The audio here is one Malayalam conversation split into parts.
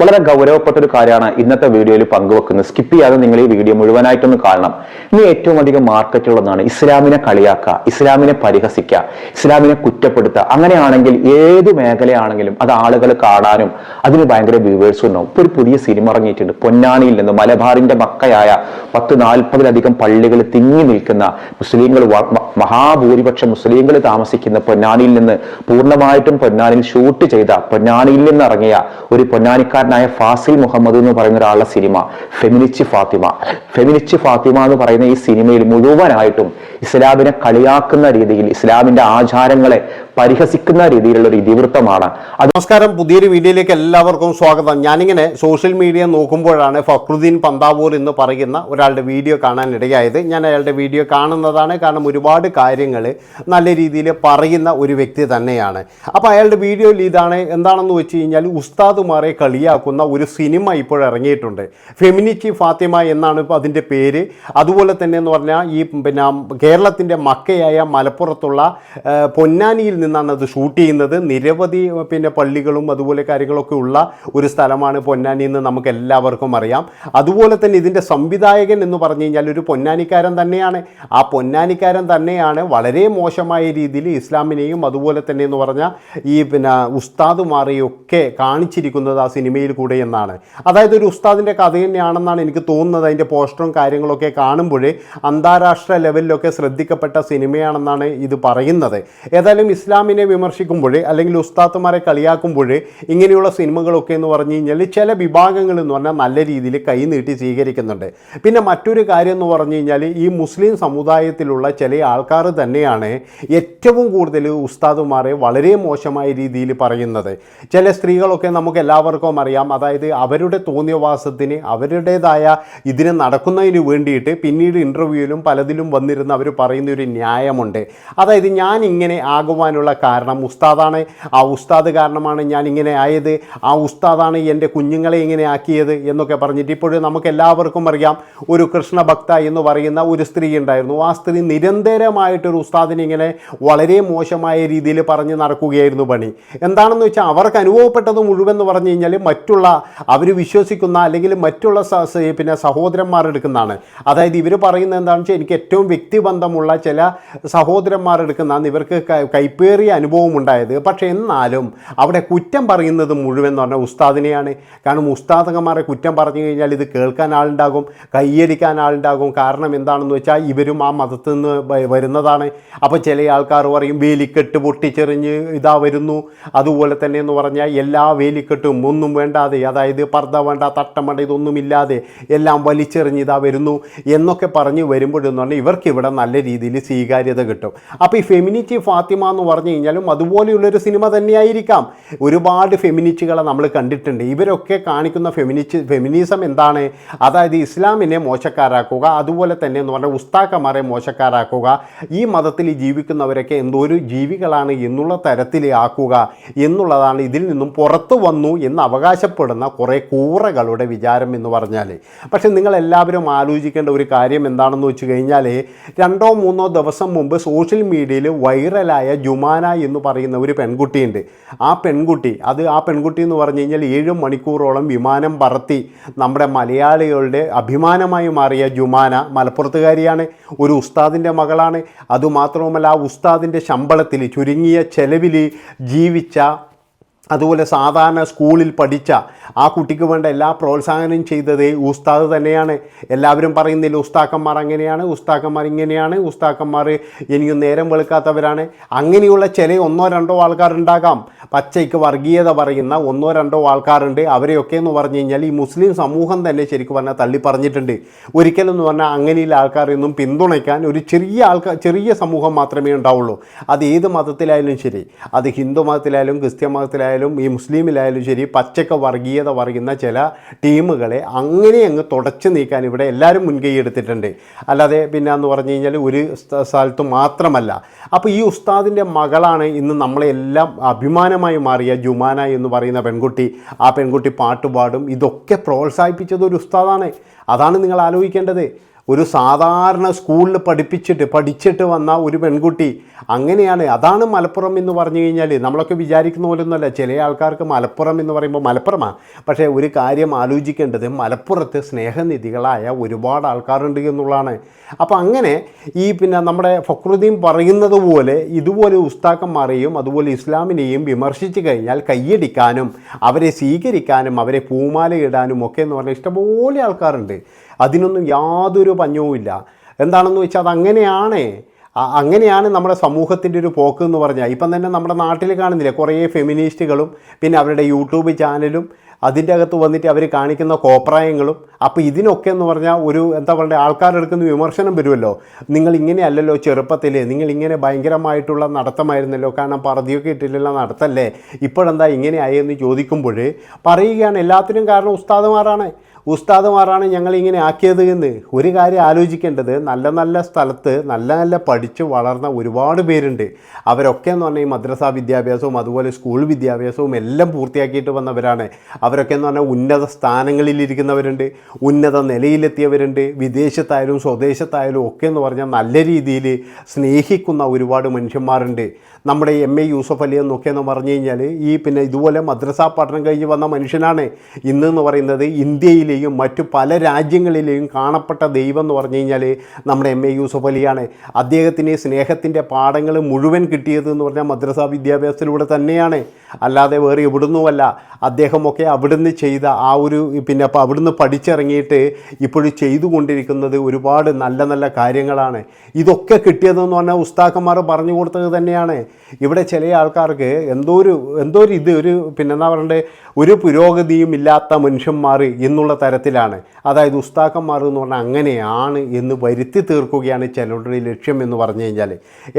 വളരെ ഗൗരവപ്പെട്ട ഒരു കാര്യമാണ് ഇന്നത്തെ വീഡിയോയിൽ പങ്കുവെക്കുന്നത്. സ്കിപ്പ് ചെയ്യാതെ നിങ്ങൾ ഈ വീഡിയോ മുഴുവനായിട്ടൊന്ന് കാണണം. ഇനി ഏറ്റവും അധികം മാർക്കറ്റുള്ളതാണ് ഇസ്ലാമിനെ കളിയാക്കുക ഇസ്ലാമിനെ പരിഹസിക്കുക ഇസ്ലാമിനെ കുറ്റപ്പെടുത്തുക. അങ്ങനെയാണെങ്കിൽ ഏത് മേഖലയാണെങ്കിലും അത് ആളുകൾ കാണാനും അതിന് ഭയങ്കര വ്യൂവേഴ്സും ഉണ്ടാവും. ഇപ്പൊ ഒരു പുതിയ സിനിമ ഇറങ്ങിയിട്ടുണ്ട്. പൊന്നാനിയിൽ നിന്ന് മലബാറിന്റെ മക്കയായ പത്ത് നാൽപ്പതിലധികം പള്ളികൾ തിങ്ങി നിൽക്കുന്ന മുസ്ലിങ്ങൾ മഹാഭൂരിപക്ഷം മുസ്ലിങ്ങൾ താമസിക്കുന്ന പൊന്നാനിയിൽ നിന്ന് പൂർണമായിട്ടും പൊന്നാനിയിൽ ഷൂട്ട് ചെയ്ത പൊന്നാനിയിൽ നിന്ന് ഇറങ്ങിയ ഒരു പൊന്നാനിക്കാരനായ ഫാസിൽ മുഹമ്മദ് എന്ന് പറയുന്ന ഒരാളുടെ സിനിമ ഫെമിനിച്ച് ഫാത്തിമ. ഫെമിനിച്ച് ഫാത്തിമ എന്ന് പറയുന്ന ഈ സിനിമയിൽ മുഴുവനായിട്ടും ഇസ്ലാമിനെ കളിയാക്കുന്ന രീതിയിൽ ഇസ്ലാമിന്റെ ആചാരങ്ങളെ പരിഹസിക്കുന്ന രീതിയിലുള്ള ഒരു ഇതിവൃത്തമാണ്. നമസ്കാരം. പുതിയൊരു വീഡിയോയിലേക്ക് എല്ലാവർക്കും സ്വാഗതം. ഞാനിങ്ങനെ സോഷ്യൽ മീഡിയ നോക്കുമ്പോഴാണ് ഫക്രുദ്ദീൻ പന്താവൂർ എന്ന് പറയുന്ന ഒരാളുടെ വീഡിയോ കാണാൻ ഇടയായത് ഞാൻ അയാളുടെ വീഡിയോ കാണുന്നതാണ്. കാരണം ഒരുപാട് കാര്യങ്ങൾ നല്ല രീതിയിൽ പറയുന്ന ഒരു വ്യക്തി തന്നെയാണ്. അപ്പോൾ അയാളുടെ വീഡിയോയിൽ ഇതാണ് എന്താണെന്ന് വെച്ച് കഴിഞ്ഞാൽ ഉസ്താദുമാരെ കളിയാക്കുന്ന ഒരു സിനിമ ഇപ്പോൾ ഇറങ്ങിയിട്ടുണ്ട്. ഫാത്തിമ എന്നാണ് അതിന്റെ പേര്. അതുപോലെ തന്നെ എന്ന് പറഞ്ഞാൽ ഈ പിന്നെ കേരളത്തിന്റെ മക്കയായ മലപ്പുറത്തുള്ള പൊന്നാനിയിൽ പൊന്നാനിയിൽ നിന്നാണ് അത് ഷൂട്ട് ചെയ്യുന്നത്. നിരവധി പിന്നെ പള്ളികളും അതുപോലെ കാര്യങ്ങളൊക്കെ ഉള്ള ഒരു സ്ഥലമാണ് പൊന്നാനി എന്ന് നമുക്ക് എല്ലാവർക്കും അറിയാം. അതുപോലെ തന്നെ ഇതിന്റെ സംവിധായകൻ എന്ന് പറഞ്ഞു കഴിഞ്ഞാൽ ഒരു പൊന്നാനിക്കാരൻ തന്നെയാണ്. ആ പൊന്നാനിക്കാരൻ തന്നെയാണ് വളരെ മോശമായ രീതിയിൽ ഇസ്ലാമിനെയും അതുപോലെ തന്നെ എന്ന് പറഞ്ഞാൽ ഈ പിന്നെ ഉസ്താദ് മാറിയൊക്കെ കാണിച്ചിരിക്കുന്നത് ആ സിനിമയിൽ കൂടെ എന്നാണ്. അതായത് ഒരു ഉസ്താദിന്റെ കഥ തന്നെയാണെന്നാണ് എനിക്ക് തോന്നുന്നത്. അതിന്റെ പോസ്റ്ററും കാര്യങ്ങളൊക്കെ കാണുമ്പോഴേ അന്താരാഷ്ട്ര ലെവലിലൊക്കെ ശ്രദ്ധിക്കപ്പെട്ട സിനിമയാണെന്നാണ് ഇത് പറയുന്നത്. ഏതായാലും ഇസ്ലാമിനെ വിമർശിക്കുമ്പോഴേ അല്ലെങ്കിൽ ഉസ്താത്തുമാരെ കളിയാക്കുമ്പോഴേ ഇങ്ങനെയുള്ള സിനിമകളൊക്കെ എന്ന് പറഞ്ഞു കഴിഞ്ഞാൽ ചില വിഭാഗങ്ങൾ എന്ന് പറഞ്ഞാൽ നല്ല രീതിയിൽ കൈ നീട്ടി സ്വീകരിക്കുന്നുണ്ട്. പിന്നെ മറ്റൊരു കാര്യം എന്ന് പറഞ്ഞു കഴിഞ്ഞാൽ ഈ മുസ്ലിം സമുദായത്തിലുള്ള ചില ആൾക്കാർ തന്നെയാണ് ഏറ്റവും കൂടുതൽ ഉസ്താദുമാരെ വളരെ മോശമായ രീതിയിൽ പറയുന്നത്. ചില സ്ത്രീകളൊക്കെ നമുക്ക് എല്ലാവർക്കും അറിയാം അതായത് അവരുടെ തോന്നിയവാസത്തിന് അവരുടേതായ ഇതിന് നടക്കുന്നതിന് വേണ്ടിയിട്ട് പിന്നീട് ഇന്റർവ്യൂവിലും പലതിലും വന്നിരുന്ന് അവർ പറയുന്ന ഒരു ന്യായമുണ്ട്. അതായത് ഞാൻ ഇങ്ങനെ ആകുവാനുള്ള കാരണം ഉസ്താദാണ്. ആ ഉസ്താദ് കാരണമാണ് ഞാൻ ഇങ്ങനെ ആയത്. ആ ഉസ്താദാണ് എന്റെ കുഞ്ഞുങ്ങളെ ഇങ്ങനെ ആക്കിയത് എന്നൊക്കെ പറഞ്ഞിട്ട് ഇപ്പോഴും നമുക്ക് എല്ലാവർക്കും അറിയാം. ഒരു കൃഷ്ണഭക്ത എന്ന് പറയുന്ന ഒരു സ്ത്രീ ഉണ്ടായിരുന്നു. ആ സ്ത്രീ നിരന്തരമായിട്ടൊരു ഉസ്താദിനെ ഇങ്ങനെ വളരെ മോശമായ രീതിയിൽ പറഞ്ഞ് നടക്കുകയായിരുന്നു പണി. എന്താണെന്ന് വെച്ചാൽ അവർക്ക് അനുഭവപ്പെട്ടത് മുഴുവൻ എന്ന് പറഞ്ഞു കഴിഞ്ഞാൽ മറ്റുള്ള അവർ വിശ്വസിക്കുന്ന അല്ലെങ്കിൽ മറ്റുള്ള പിന്നെ സഹോദരന്മാർ എടുക്കുന്നതാണ്. അതായത് ഇവർ പറയുന്നത് എന്താണെന്ന് വെച്ചാൽ എനിക്ക് ഏറ്റവും വ്യക്തിബന്ധമുള്ള ചില സഹോദരന്മാർ എടുക്കുന്നതാണ് ഇവർക്ക് ക- കൈപ്പേറിയ അനുഭവം ഉണ്ടായത്. പക്ഷേ എന്നാലും അവിടെ കുറ്റം പറയുന്നത് മുഴുവൻ എന്ന് പറഞ്ഞാൽ ഉസ്താദിനെയാണ്. കാരണം ഉസ്താദകന്മാരെ കുറ്റം പറഞ്ഞു കഴിഞ്ഞാൽ ഇത് കേൾക്കാൻ ആളുണ്ടാകും കൈയടിക്കാൻ ആളുണ്ടാകും. കാരണം എന്താണെന്ന് വെച്ചാൽ ഇവരും ആ മതത്തിൽ നിന്ന് വരുന്നതാണ്. അപ്പോൾ ചില ആൾക്കാർ പറയും വേലിക്കെട്ട് പൊട്ടിച്ചെറിഞ്ഞ് ഇതാ വരുന്നു. അതുപോലെ തന്നെ എന്ന് പറഞ്ഞാൽ എല്ലാ വേലിക്കെട്ടും ഒന്നും വേണ്ടാതെ അതായത് പർദ്ദ വേണ്ട തട്ടം വേണ്ട ഇതൊന്നുമില്ലാതെ എല്ലാം വലിച്ചെറിഞ്ഞ് ഇതാ വരുന്നു എന്നൊക്കെ പറഞ്ഞ് വരുമ്പോഴെന്ന് പറഞ്ഞാൽ ഇവർക്ക് ഇവിടെ നല്ല രീതിയിൽ സ്വീകാര്യത കിട്ടും. അപ്പോൾ ഈ ഫെമിനിറ്റി ഫാത്തിമ എന്ന് പറഞ്ഞു കഴിഞ്ഞാലും അതുപോലെയുള്ളൊരു സിനിമ തന്നെയായിരിക്കാം. ഒരുപാട് ഫെമിനിസ്റ്റുകളെ നമ്മൾ കണ്ടിട്ടുണ്ട്. ഇവരൊക്കെ കാണിക്കുന്ന ഫെമിനിസ്റ്റ് ഫെമിനിസം എന്താണ്? അതായത് ഇസ്ലാമിനെ മോശക്കാരാക്കുക അതുപോലെ തന്നെ എന്ന് പറഞ്ഞാൽ ഉസ്താക്കന്മാരെ മോശക്കാരാക്കുക ഈ മതത്തിൽ ജീവിക്കുന്നവരൊക്കെ എന്തോ ഒരു ജീവികളാണ് എന്നുള്ള തരത്തിൽ ആക്കുക എന്നുള്ളതാണ് ഇതിൽ നിന്നും പുറത്തു വന്നു എന്ന് അവകാശപ്പെടുന്ന കുറേ കൂറകളുടെ വിചാരം എന്ന് പറഞ്ഞാൽ പക്ഷേ നിങ്ങൾ എല്ലാവരും ആലോചിക്കേണ്ട ഒരു കാര്യം എന്താണെന്ന് വെച്ച് കഴിഞ്ഞാൽ രണ്ടോ മൂന്നോ ദിവസം മുമ്പ് സോഷ്യൽ മീഡിയയിൽ വൈറലായ ജുമാന എന്ന് പറയുന്ന ഒരു പെൺകുട്ടിയുണ്ട്. ആ പെൺകുട്ടി അത് ആ പെൺകുട്ടി എന്ന് പറഞ്ഞു കഴിഞ്ഞാൽ ഏഴ് മണിക്കൂറോളം വിമാനം പറത്തി നമ്മുടെ മലയാളികളുടെ അഭിമാനമായി മാറിയ ജുമാന മലപ്പുറത്തുകാരിയാണ് ഒരു ഉസ്താദിന്റെ മകളാണ്. അതുമാത്രവുമല്ല ആ ഉസ്താദിന്റെ ശമ്പളത്തിൽ ചുരുങ്ങിയ ചെലവിൽ ജീവിച്ച അതുപോലെ സാധാരണ സ്കൂളിൽ പഠിച്ച ആ കുട്ടിക്ക് വേണ്ട എല്ലാ പ്രോത്സാഹനം ചെയ്തത് ഉസ്താദ് തന്നെയാണ്. എല്ലാവരും പറയുന്നില്ല ഉസ്താക്കന്മാർ അങ്ങനെയാണ് ഉസ്താക്കന്മാർ ഇങ്ങനെയാണ് ഉസ്താക്കന്മാർ എനിക്ക് നേരം വെളുക്കാത്തവരാണ്. അങ്ങനെയുള്ള ചില ഒന്നോ രണ്ടോ ആൾക്കാരുണ്ടാകാം. പച്ചയ്ക്ക് വർഗീയത പറയുന്ന ഒന്നോ രണ്ടോ ആൾക്കാരുണ്ട്. അവരെയൊക്കെ എന്ന് പറഞ്ഞു കഴിഞ്ഞാൽ ഈ മുസ്ലിം സമൂഹം തന്നെ ശരിക്കും പറഞ്ഞാൽ തള്ളി പറഞ്ഞിട്ടുണ്ട് ഒരിക്കലും എന്ന് പറഞ്ഞാൽ അങ്ങനെയുള്ള ആൾക്കാരെയൊന്നും പിന്തുണയ്ക്കാൻ ഒരു ചെറിയ ആൾക്കാർ ചെറിയ സമൂഹം മാത്രമേ ഉണ്ടാവുള്ളൂ. അത് ഏത് മതത്തിലായാലും ശരി. അത് ഹിന്ദു മതത്തിലായാലും ക്രിസ്ത്യൻ മതത്തിലായാലും ഈ മുസ്ലിമിലായാലും ശരി പച്ചക്ക വർഗീയത പറയുന്ന ചില ടീമുകളെ അങ്ങനെ അങ്ങ് തുടച്ചു നീക്കാൻ ഇവിടെ എല്ലാവരും മുൻകൈ എടുത്തിട്ടുണ്ട്. അല്ലാതെ പിന്നെ എന്ന് പറഞ്ഞു കഴിഞ്ഞാൽ ഒരു സ്ഥലത്ത് മാത്രമല്ല. അപ്പോൾ ഈ ഉസ്താദിന്റെ മകളാണ് ഇന്ന് നമ്മളെല്ലാം അഭിമാനമായി മാറിയ ജുമാന എന്ന് പറയുന്ന പെൺകുട്ടി. ആ പെൺകുട്ടി പാട്ടുപാടും ഇതൊക്കെ പ്രോത്സാഹിപ്പിച്ചത് ഒരു ഉസ്താദാണ്. അതാണ് നിങ്ങൾ ആലോചിക്കേണ്ടത്. ഒരു സാധാരണ സ്കൂളിൽ പഠിപ്പിച്ചിട്ട് പഠിച്ചിട്ട് വന്ന ഒരു പെൺകുട്ടി അങ്ങനെയാണ്. അതാണ് മലപ്പുറം എന്ന് പറഞ്ഞു കഴിഞ്ഞാൽ നമ്മളൊക്കെ വിചാരിക്കുന്ന പോലെ പോലൊന്നുമല്ല. ചില ആൾക്കാർക്ക് മലപ്പുറം എന്ന് പറയുമ്പോൾ മലപ്പുറമാണ് പക്ഷേ ഒരു കാര്യം ആലോചിക്കേണ്ടത് മലപ്പുറത്ത് സ്നേഹനിധികളായ ഒരുപാട് ആൾക്കാരുണ്ട് എന്നുള്ളതാണ്. അപ്പോൾ അങ്ങനെ ഈ പിന്നെ നമ്മുടെ ഫക്രുദ്ദീൻ പറയുന്നത് പോലെ ഇതുപോലെ ഉസ്താക്കന്മാരെയും അതുപോലെ ഇസ്ലാമിനെയും വിമർശിച്ചു കഴിഞ്ഞാൽ കയ്യടിക്കാനും അവരെ സ്വീകരിക്കാനും അവരെ പൂമാല ഇടാനും ഒക്കെ എന്ന് പറഞ്ഞാൽ ഇഷ്ടംപോലെ ആൾക്കാരുണ്ട്. അതിനൊന്നും യാതൊരു പഞ്ഞവുമില്ല എന്താണെന്ന് വെച്ചാൽ അതങ്ങനെയാണ് അങ്ങനെയാണ് നമ്മുടെ സമൂഹത്തിന്റെ ഒരു പോക്ക് എന്ന് പറഞ്ഞാൽ ഇപ്പം തന്നെ നമ്മുടെ നാട്ടിൽ കാണുന്നില്ല കുറേ ഫെമിനിസ്റ്റുകളും പിന്നെ അവരുടെ യൂട്യൂബ് ചാനലും അതിന്റെ അകത്ത് വന്നിട്ട് അവർ കാണിക്കുന്ന കോപ്രായങ്ങളും അപ്പോൾ ഇതിനൊക്കെ എന്ന് പറഞ്ഞാൽ ഒരു എന്താ പറയുക ആൾക്കാരെടുക്കുന്ന വിമർശനം വരുമല്ലോ. നിങ്ങൾ ഇങ്ങനെയല്ലല്ലോ ചെറുപ്പത്തിൽ നിങ്ങൾ ഇങ്ങനെ ഭയങ്കരമായിട്ടുള്ള നടത്തമായിരുന്നല്ലോ കാരണം പറതിയൊക്കെ ഇട്ടില്ലല്ലോ നടത്തല്ലേ ഇപ്പോഴെന്താ ഇങ്ങനെ ആയെന്ന് ചോദിക്കുമ്പോൾ പറയുകയാണ് എല്ലാത്തിനും കാരണം ഉസ്താദുമാരാണ്. ഉസ്താദുമാരാണ് ഞങ്ങളിങ്ങനെ ആക്കിയത് എന്ന് ഒരു കാര്യം ആലോചിക്കേണ്ടത് നല്ല നല്ല സ്ഥലത്ത് നല്ല നല്ല പഠിച്ച് വളർന്ന ഒരുപാട് പേരുണ്ട്. അവരൊക്കെ എന്ന് പറഞ്ഞാൽ ഈ മദ്രസ വിദ്യാഭ്യാസവും അതുപോലെ സ്കൂൾ വിദ്യാഭ്യാസവും എല്ലാം പൂർത്തിയാക്കിയിട്ട് വന്നവരാണ്. അവരൊക്കെ എന്ന് പറഞ്ഞാൽ ഉന്നത സ്ഥാനങ്ങളിലിരിക്കുന്നവരുണ്ട് ഉന്നത നിലയിലെത്തിയവരുണ്ട്. വിദേശത്തായാലും സ്വദേശത്തായാലും ഒക്കെ എന്ന് പറഞ്ഞാൽ നല്ല രീതിയിൽ സ്നേഹിക്കുന്ന ഒരുപാട് മനുഷ്യന്മാരുണ്ട്. നമ്മുടെ എം എ യൂസഫ് അലി എന്നൊക്കെ എന്ന് പറഞ്ഞു കഴിഞ്ഞാൽ ഈ പിന്നെ ഇതുപോലെ മദ്രസ പഠനം കഴിഞ്ഞ് വന്ന മനുഷ്യനാണ് ഇന്നെന്ന് പറയുന്നത് ഇന്ത്യയിലെയും മറ്റു പല രാജ്യങ്ങളിലെയും കാണപ്പെട്ട ദൈവം എന്ന് പറഞ്ഞു കഴിഞ്ഞാൽ നമ്മുടെ എം എ യൂസഫ് അലിയാണ്. അദ്ദേഹത്തിന് സ്നേഹത്തിന്റെ പാഠങ്ങൾ മുഴുവൻ കിട്ടിയത് എന്ന് പറഞ്ഞാൽ മദ്രസാ വിദ്യാഭ്യാസത്തിലൂടെ തന്നെയാണ്. അല്ലാതെ വേറെ എവിടുന്നുമല്ല. അദ്ദേഹമൊക്കെ അവിടുന്ന് ചെയ്ത ആ ഒരു പിന്നെ അപ്പോൾ അവിടുന്ന് പഠിച്ചിറങ്ങിയിട്ട് ഇപ്പോഴും ചെയ്തുകൊണ്ടിരിക്കുന്നത് ഒരുപാട് നല്ല നല്ല കാര്യങ്ങളാണ്. ഇതൊക്കെ കിട്ടിയതെന്ന് പറഞ്ഞാൽ ഉസ്താക്കന്മാർ പറഞ്ഞു കൊടുത്തത് തന്നെയാണ്. ഇവിടെ ചില ആൾക്കാർക്ക് എന്തോ ഒരു എന്തോ ഒരു ഇത് ഒരു പിന്നെ എന്താ പറയണ്ടേ ഒരു പുരോഗതിയും ഇല്ലാത്ത മനുഷ്യന്മാർ എന്നുള്ള തരത്തിലാണ്. അതായത് ഉസ്താക്കന്മാർ എന്ന് പറഞ്ഞാൽ അങ്ങനെയാണ് എന്ന് വരുത്തി തീർക്കുകയാണ് ചിലരുടെ ലക്ഷ്യം എന്ന് പറഞ്ഞു കഴിഞ്ഞാൽ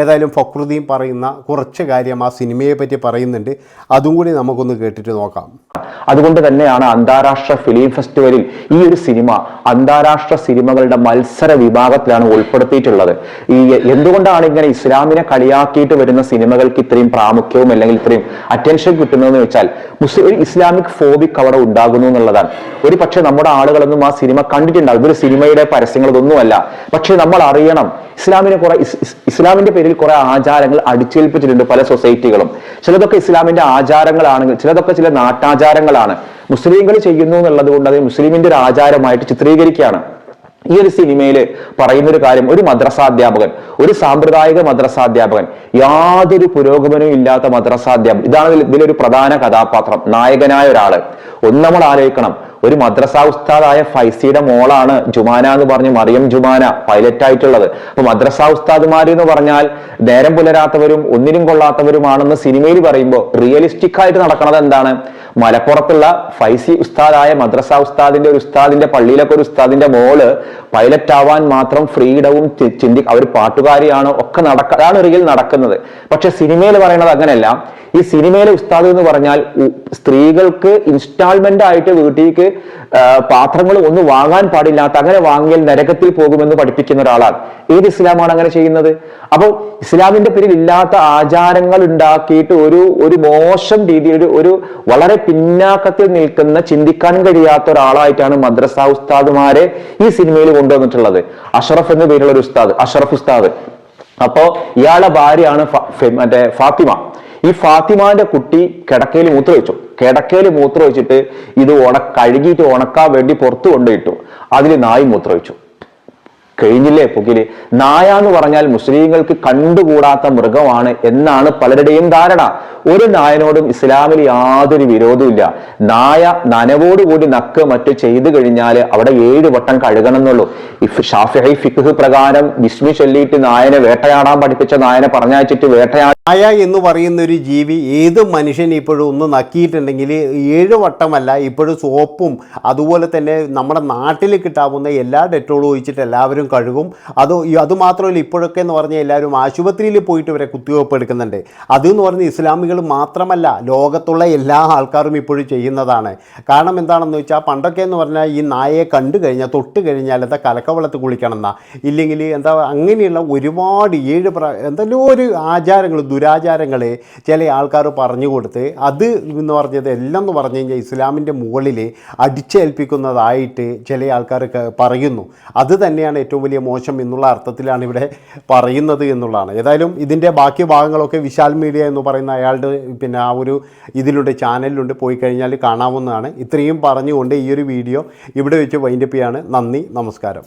ഏതായാലും ഫക്രുദ്ദീൻ പറയുന്ന കുറച്ച് കാര്യം ആ സിനിമയെ പറ്റി പറയുന്നുണ്ട്. അതും കൂടി നമുക്കൊന്ന് കേട്ടിട്ട് നോക്കാം. അതുകൊണ്ട് തന്നെയാണ് അന്താരാഷ്ട്ര ഫിലിം ഫെസ്റ്റിവലിൽ ഈ ഒരു സിനിമ അന്താരാഷ്ട്ര സിനിമകളുടെ മത്സര വിഭാഗത്തിലാണ് ഉൾപ്പെടുത്തിയിട്ടുള്ളത്. ഈ എന്തുകൊണ്ടാണ് ഇങ്ങനെ ഇസ്ലാമിനെ കളിയാക്കിയിട്ട് വരുന്ന സിനിമകൾക്ക് ഇത്രയും പ്രാമുഖ്യവും അല്ലെങ്കിൽ ഇത്രയും അറ്റൻഷൻ കിട്ടുന്നതെന്ന് വെച്ചാൽ മുസ്ലിം ഒരു ഇസ്ലാമിക് ഫോബിക് അവിടെ ഉണ്ടാകുന്നു എന്നുള്ളതാണ്. ഒരു പക്ഷേ നമ്മുടെ ആളുകളൊന്നും ആ സിനിമ കണ്ടിട്ടുണ്ടാകും ഇതൊരു സിനിമയുടെ പരസ്യങ്ങളൊന്നുമല്ല പക്ഷേ നമ്മൾ അറിയണം. ഇസ്ലാമിനെ കുറെ ഇസ്- ഇസ്- ഇസ്ലാമിന്റെ പേരിൽ കുറെ ആചാരങ്ങൾ അടിച്ചേൽപ്പിച്ചിട്ടുണ്ട് പല സൊസൈറ്റികളും ചിലതൊക്കെ ഇസ്ലാമിന്റെ ആചാരങ്ങളാണെങ്കിൽ ചിലതൊക്കെ ചില നാട്ടാചാരങ്ങളാണ്. മുസ്ലിങ്ങൾ ചെയ്യുന്നു എന്നുള്ളത് കൊണ്ട് അത് മുസ്ലിമിന്റെ ഒരു ആചാരമായിട്ട് ചിത്രീകരിക്കുകയാണ്. ഈ ഒരു സിനിമയിൽ പറയുന്ന ഒരു കാര്യം ഒരു മദ്രസാധ്യാപകൻ ഒരു സാമ്പ്രദായിക മദ്രസാധ്യാപകൻ യാതൊരു പുരോഗമനവും ഇല്ലാത്ത മദ്രസാധ്യാപകൻ ഇതാണ് ഇതിലൊരു പ്രധാന കഥാപാത്രം നായകനായ ഒരാൾ. ഒന്ന് നമ്മൾ ആലോചിക്കണം ഒരു മദ്രസ ഉസ്താദായ ഫൈസിയുടെ മോളാണ് ജുമാന എന്ന് പറഞ്ഞ് മറിയം ജുമാന പൈലറ്റ് ആയിട്ടുള്ളത്. അപ്പൊ മദ്രസ ഉസ്താദുമാർ എന്ന് പറഞ്ഞാൽ നേരം പുലരാത്തവരും ഒന്നിനും കൊള്ളാത്തവരുമാണെന്ന് സിനിമയിൽ പറയുമ്പോൾ റിയലിസ്റ്റിക് ആയിട്ട് നടക്കുന്നത് എന്താണ്? മലപ്പുറത്തുള്ള ഫൈസി ഉസ്താദായ മദ്രസ ഉസ്താദിന്റെ ഒരു ഉസ്താദിന്റെ പള്ളിയിലൊക്കെ ഒരു ഉസ്താദിന്റെ മോൾ പൈലറ്റ് ആവാൻ മാത്രം ഫ്രീഡവും ചിന്തി അവർ പാട്ടുകാരിയാണ് ഒക്കെ നടക്ക അതാണ് റിയൽ നടക്കുന്നത്. പക്ഷെ സിനിമയിൽ പറയുന്നത് അങ്ങനെയല്ല. ഈ സിനിമയിലെ ഉസ്താദ് എന്ന് പറഞ്ഞാൽ സ്ത്രീകൾക്ക് ഇൻസ്റ്റാൾമെന്റ് ആയിട്ട് വീട്ടിലേക്ക് പാത്രങ്ങൾ ഒന്നും വാങ്ങാൻ പാടില്ലാത്ത അങ്ങനെ വാങ്ങിയാൽ നരകത്തിൽ പോകുമെന്ന് പഠിപ്പിക്കുന്ന ഒരാളാണ്. ഏത് ഇസ്ലാമാണ് അങ്ങനെ ചെയ്യുന്നത്? അപ്പോൾ ഇസ്ലാമിന്റെ പേരിൽ ഇല്ലാത്ത ആചാരങ്ങൾ ഉണ്ടാക്കിയിട്ട് ഒരു ഒരു മോശം രീതിയിൽ ഒരു വളരെ പിന്നാക്കത്തിൽ നിൽക്കുന്ന ചിന്തിക്കാൻ കഴിയാത്ത ഒരാളായിട്ടാണ് മദ്രസ ഉസ്താദുമാരെ ഈ സിനിമയിൽ കൊണ്ടുവന്നിട്ടുള്ളത്. അഷറഫ് എന്ന പേരുള്ള ഒരു ഉസ്താദ് അഷറഫ് ഉസ്താദ്. അപ്പോ ഇയാളെ ഭാര്യയാണ് മറ്റേ ഫാത്തിമ. ഈ ഫാത്തിമാന്റെ കുട്ടി കിടക്കയിൽ മൂത്ര വെച്ചു കിടക്കയിൽ മൂത്ര വെച്ചിട്ട് ഇത് ഉണ കഴുകിയിട്ട് ഉണക്കാൻ വേണ്ടി പുറത്തു കൊണ്ടുപോയിട്ടു. അതിൽ നായി മൂത്ര വെച്ചു കഴിഞ്ഞില്ലേ പുകിൽ? നായ എന്ന് പറഞ്ഞാൽ മുസ്ലിങ്ങൾക്ക് കണ്ടുകൂടാത്ത മൃഗമാണ് എന്നാണ് പലരുടെയും ധാരണ. ഒരു നായനോടും ഇസ്ലാമിൽ യാതൊരു വിരോധമില്ല നായ നനവോടുകൂടി നക്ക് മറ്റു ചെയ്തു കഴിഞ്ഞാൽ അവിടെ ഏഴ് വട്ടം കഴുകണം എന്നുള്ളൂ ഇഫ് ഷാഫിഹൈ ഫിഖ് പ്രകാരം വിസ്മി ചൊല്ലിയിട്ട് നായനെ വേട്ടയാടാൻ പഠിപ്പിച്ച നായനെ പറഞ്ഞയച്ചിട്ട് വേട്ടയാടാൻ നായ എന്ന് പറയുന്ന ഒരു ജീവി ഏത് മനുഷ്യൻ ഇപ്പോഴും ഒന്ന് നക്കിയിട്ടുണ്ടെങ്കിൽ ഏഴ് വട്ടമല്ല ഇപ്പോഴും സോപ്പും അതുപോലെ തന്നെ നമ്മുടെ നാട്ടിൽ കിട്ടാവുന്ന എല്ലാ ഡെറ്റോളും ഒഴിച്ചിട്ട് എല്ലാവരും കഴുകും. അത് അതുമാത്രമല്ല ഇപ്പോഴൊക്കെ എന്ന് പറഞ്ഞാൽ എല്ലാവരും ആശുപത്രിയിൽ പോയിട്ട് വരെ കുത്തിവയ്പ്പ് എടുക്കുന്നുണ്ട്. അതെന്ന് പറഞ്ഞാൽ ഇസ്ലാമികൾ മാത്രമല്ല ലോകത്തുള്ള എല്ലാ ആൾക്കാരും ഇപ്പോഴും ചെയ്യുന്നതാണ്. കാരണം എന്താണെന്ന് വെച്ചാൽ പണ്ടൊക്കെ എന്ന് പറഞ്ഞാൽ ഈ നായയെ കണ്ടു കഴിഞ്ഞാൽ തൊട്ട് കഴിഞ്ഞാൽ എന്താ കലക്കവെള്ളത്ത് കുളിക്കണം എന്നാ ഇല്ലെങ്കിൽ എന്താ അങ്ങനെയുള്ള ഒരുപാട് ഏഴ് പ്ര എന്തെല്ലോ ഒരു ആചാരങ്ങൾ ദുരാചാരങ്ങൾ ചില ആൾക്കാർ പറഞ്ഞു കൊടുത്ത് അത് എന്ന് പറഞ്ഞത് എല്ലാം എന്ന് പറഞ്ഞു കഴിഞ്ഞാൽ ഇസ്ലാമിന്റെ മുകളിൽ അടിച്ചേൽപ്പിക്കുന്നതായിട്ട് ചില ആൾക്കാർ പറയുന്നു. അത് തന്നെയാണ് ഏറ്റവും ഏറ്റവും വലിയ മോശം എന്നുള്ള അർത്ഥത്തിലാണ് ഇവിടെ പറയുന്നത് എന്നുള്ളതാണ്. ഏതായാലും ഇതിന്റെ ബാക്കി ഭാഗങ്ങളൊക്കെ വിശാൽ മീഡിയ എന്ന് പറയുന്ന അയാളുടെ പിന്നെ ആ ഒരു ഇതിലുണ്ട് ചാനലിലുണ്ട്. പോയി കഴിഞ്ഞാൽ കാണാവുന്നതാണ്. ഇത്രയും പറഞ്ഞുകൊണ്ട് ഈ ഒരു വീഡിയോ ഇവിടെ വെച്ച് വൈൻഡപ്പ് ചെയ്യാണ്. നന്ദി നമസ്കാരം.